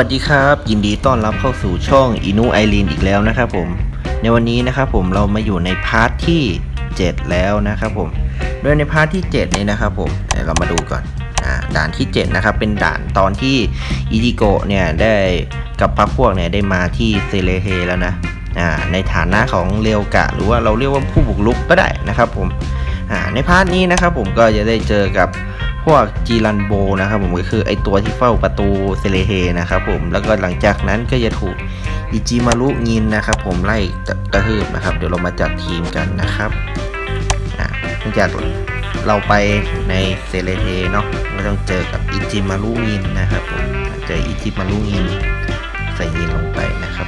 วัสดีครับ ยินดีต้อนรับเข้าสู่ช่องอินูไอรีนอีกแล้วนะครับผม ในวันนี้นะครับผมเรามาอยู่ในพาร์ทที่ 7 แล้วนะครับผมโดยในพาร์ทที่ 7 นี้นะครับผมเรามาดูก่อนอด่านที่ 7 นะครับ เป็นด่านตอนที่อิจิโกะเนี่ยได้กับพักพวกเนี่ยได้มาที่เซเลเฮแล้วนะในฐานะของเรียวกะ หรือว่าเราเรียกว่าผู้บุกรุกก็ได้นะครับผมในพาร์ทนี้นะครับผมก็จะได้เจอกับ วกจีรันโบนะครับผมก็คือไอตัวที่เฝ้าประตูเซเลเฮนะครับผมแล้วก็หลังจากนั้นก็จะถูกอิจิมารุงินนะครับผมไล่กระทืบนะครับ เดี๋ยวเรามาจัดทีมกันนะครับหลังจากเราไปในเซเลเฮเนาะก็ต้องเจอกับอิจิมารุงินนะครับผมเจออิจิมารุงินใส่งินลงไปนะครับ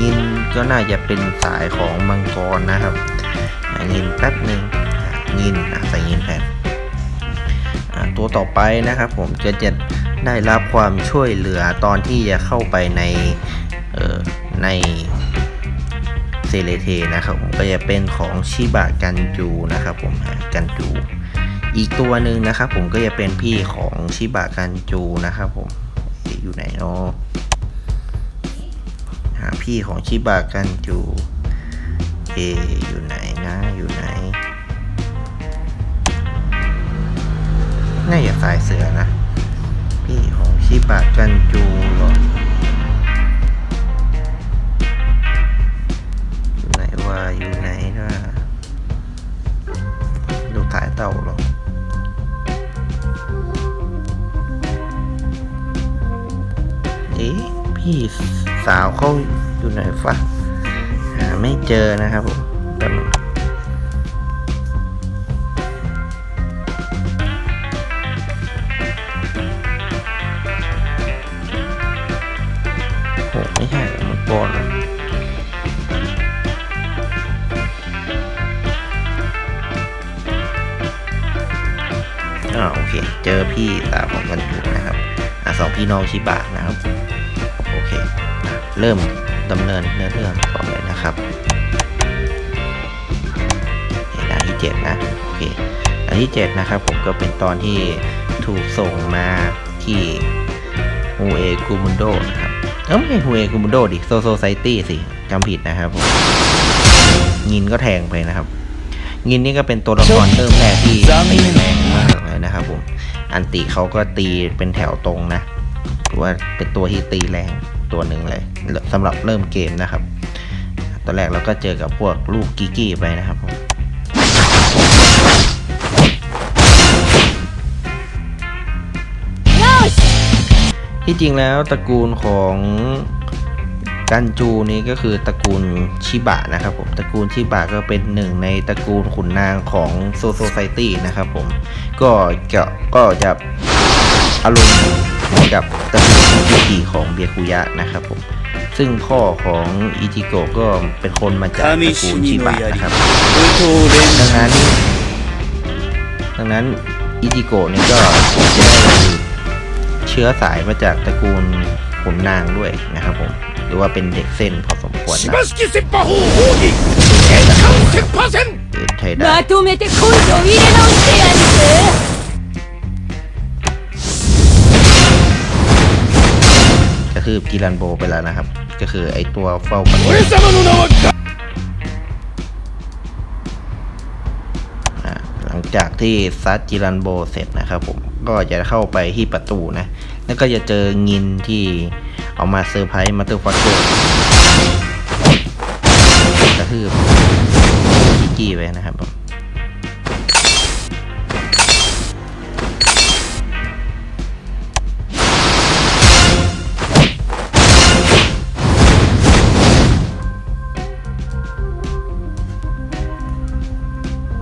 งินก็น่าจะเป็นสายของมังกรนะครับอ่างินแป๊บหนึ่งอ่างินใส่งินแทน ตัวต่อไปนะครับผมจะจะได้รับความช่วยเหลือตอนที่จะเข้าไปในเออในเซเลเทนะครับผมก็จะเป็นของชิบะกันจูนะครับผมกันจู อีกตัวหนึ่งนะครับผมก็จะเป็นพี่ของชิบะกันจูนะครับผมอยู่ไหนเนาะหาพี่ของชิบะกันจูเออยู่ไหน น่าจะสายเสือนะ พี่ของชิบะกันจูหรออยู่ไหนวะอยู่ไหนนะดูถ่ายเต่าหรอเอ๊ะพี่สาวเขาอยู่ไหนฟะหาไม่เจอนะครับผมแป๊บนึง เจอพี่สาวของกันจูนะครับอะสองพี่น้องชิบะนะครับ โอเคอะเริ่มดำเนินเนื้อเรื่องต่อเลยนะครับเหตุการณ์ที่เจ็ดนะ โอเคอันที่เจ็ดนะครับ ผมก็เป็นตอนที่ถูกส่งมาที่ฮูเอกูมุนโดนะครับเออไม่ใช่ฮูเอกูมุนโดดิ โซโซไซตี้สิจำผิดนะครับผมงินก็แทงไปนะครับงินนี่ก็เป็นตัวละครเริ่มแรกที่แรงมาก นะครับผม อันติเขาก็ตีเป็นแถวตรงนะถือว่าเป็นตัวที่ตีแรงตัวหนึ่งเลยสำหรับเริ่มเกมนะครับ ตอนแรกเราก็เจอกับพวกลูกกิกกี้ไปนะครับผมที่จริงแล้วตระกูลของ กันจูนี้ก็คือตระกูลชิบะนะครับผมตระกูลชิบะก็เป็นหนึ่งในตระกูลขุนนางของโซโซไซตี้นะครับผมก็จะก็จะอารมณ์เหมือนกับตระกูลอิจิกิของเบียคุยะนะครับผมซึ่งพ่อของอิจิโกะก็เป็นคนมาจากตระกูลชิบะนะครับดังนั้นดังนั้นอิจิโกะเนี่ยก็จะได้เชื้อสายมาจากตระกูลขุนนางด้วยนะครับผม หรือว่าเป็นเด็กเส้นพอสมควร し นะ ばしき切羽法奥義円環切羽線 หรือไทยได้ まとめて根性入れ直してやるぜ ก็คือกิรันโบไปแล้วนะครับ ก็คือไอตัวเฝ้าประตู 俺様の名はガ อ่าหลังจากที่ซัดจิรันโบเสร็จนะครับผมก็จะเข้าไปที่ประตูนะ แล้วก็จะเจองินที่ เอามาเซอร์ไพรส์มาเตอร์ฟักเกอร์กระทืบกิกกี้ไปนะครับผม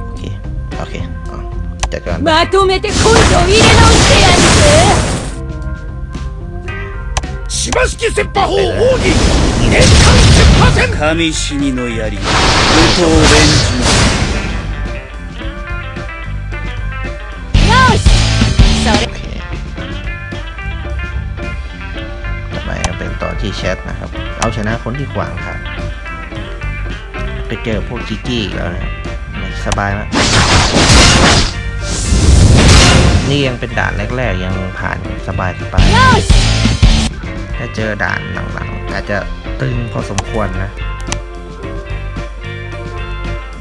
โอเค โอเคอ๋อจัดการ まとめて根性入れ直してやるぜ しばしき切羽法奥義円環切羽線神死にの槍武藤連よしそれ โอเคต่อไปก็เป็นตอนที่แชทนะครับ เอาชนะคนที่ขวางครับ ไปเจอพวกกิกกี้อีกแล้วนะครับสบายมาก นี่ยังเป็นด่านแรกๆ ยังผ่านสบายสบาย よし ถ้าเจอด่านหลังๆอาจจะตึงพอสมควรนะ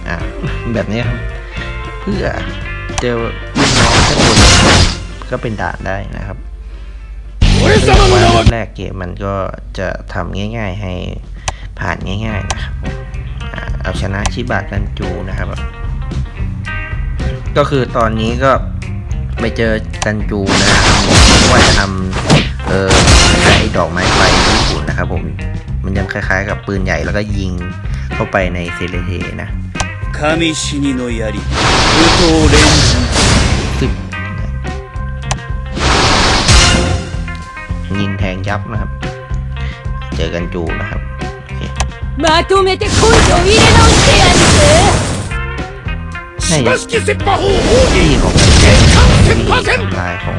อ่าแบบนี้ครับเพื่อเจอรุ่นน้องข้างบนก็เป็นด่านได้นะครับแรกเกมมันก็จะทำง่าย ๆ ให้ผ่านง่าย ๆ นะครับเอาชนะชิบะกันจูนะครับ ก็คือตอนนี้ก็ไปเจอกันจูนะว่าจะทำ เออไอดอกไม้ไฟญี่ปุ่นนะครับผมมันยังคล้ายๆ กับปืนใหญ่แล้วก็ยิงเข้าไปในเซเลเทนะคามิชินิโนยาริโตเรนซึยิงแทงยับนะครับ เจอกันจูนะครับมาตูเมเตคุยโยอิเรโนเซียนนี่ของเซ็นต์ของ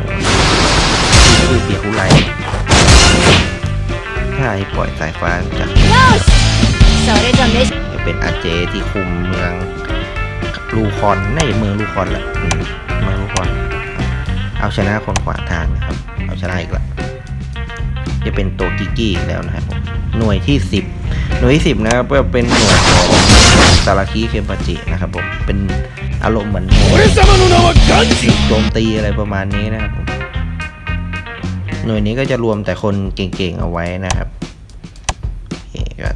คือเปียกหูไรถ้าให้ปล่อยสายฟ้าจะจะเป็นอาเจที่คุมเมืองลูคอนในเมืองลูคอนแหละเมืองลูคอน เอาชนะคนขวางทางนะครับ เอาชนะอีกละจะเป็นโตกิกี้แล้วนะครับหน่วยที่ 10 หน่วยที่10นะครับก็เป็นหน่วยของสาราคีเคมปาจินะครับผมเป็นอารมณ์เหมือนโจมตีอะไรประมาณนี้นะครับผม หน่วยนี้ก็จะรวมแต่คนเก่งๆเอาไว้นะครับโอเคก็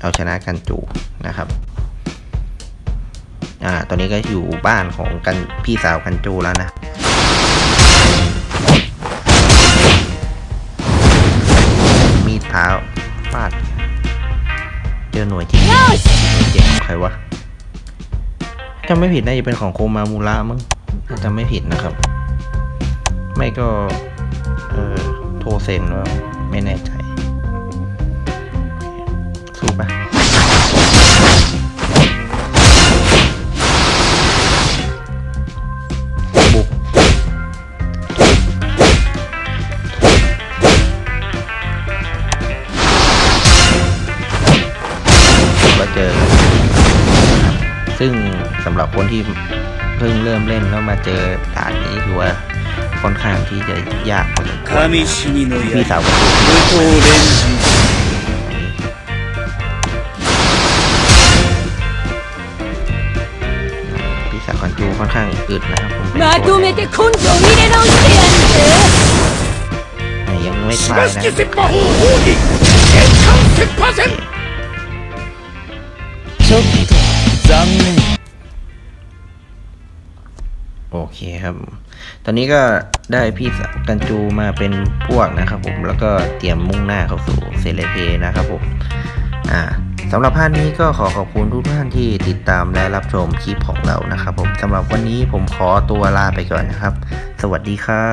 เอาชนะกันจูนะครับ อ่า ตอนนี้ก็อยู่บ้านของกันพี่สาวกันจูแล้วนะมีดเท้าฟาด เจอหน่วยที่เจ็บของใครวะจำไม่ผิดน่าจะเป็นของโคมามูระมั้งจำไม่ผิดนะครับ ไม่ก็ เออ โทเซนว่าไม่แน่ใจ สู้ปะบุกก็เจอซึ่งสำหรับคนที่เพิ่งเริ่มเล่นแล้วมาเจอด่านนี้ถือว่า ค่อนข้างที่จะยากพอสมควร 神死にの พี่ 槍 สาวก็คือ 武闘連陣 พี่สาวคันจูค่อนข้างอึดนะครับผมเป็น ま ตัว とめて根性入れ直してやるぜ แต่ยังไม่ し ตา ば ย し นะ き切羽砲奥義月間切羽戦ちょっと残念 โอเคครับ ตอนนี้ก็ได้พี่กันจูมาเป็นพวกนะครับผมแล้วก็เตรียมมุ่งหน้าเข้าสู่เซเลเพนะครับผมอ่าสำหรับภาคนี้ก็ขอขอบคุณทุกท่านที่ติดตามและรับชมคลิปของเรานะครับผมสำหรับวันนี้ผมขอตัวลาไปก่อนนะครับ สวัสดีครับ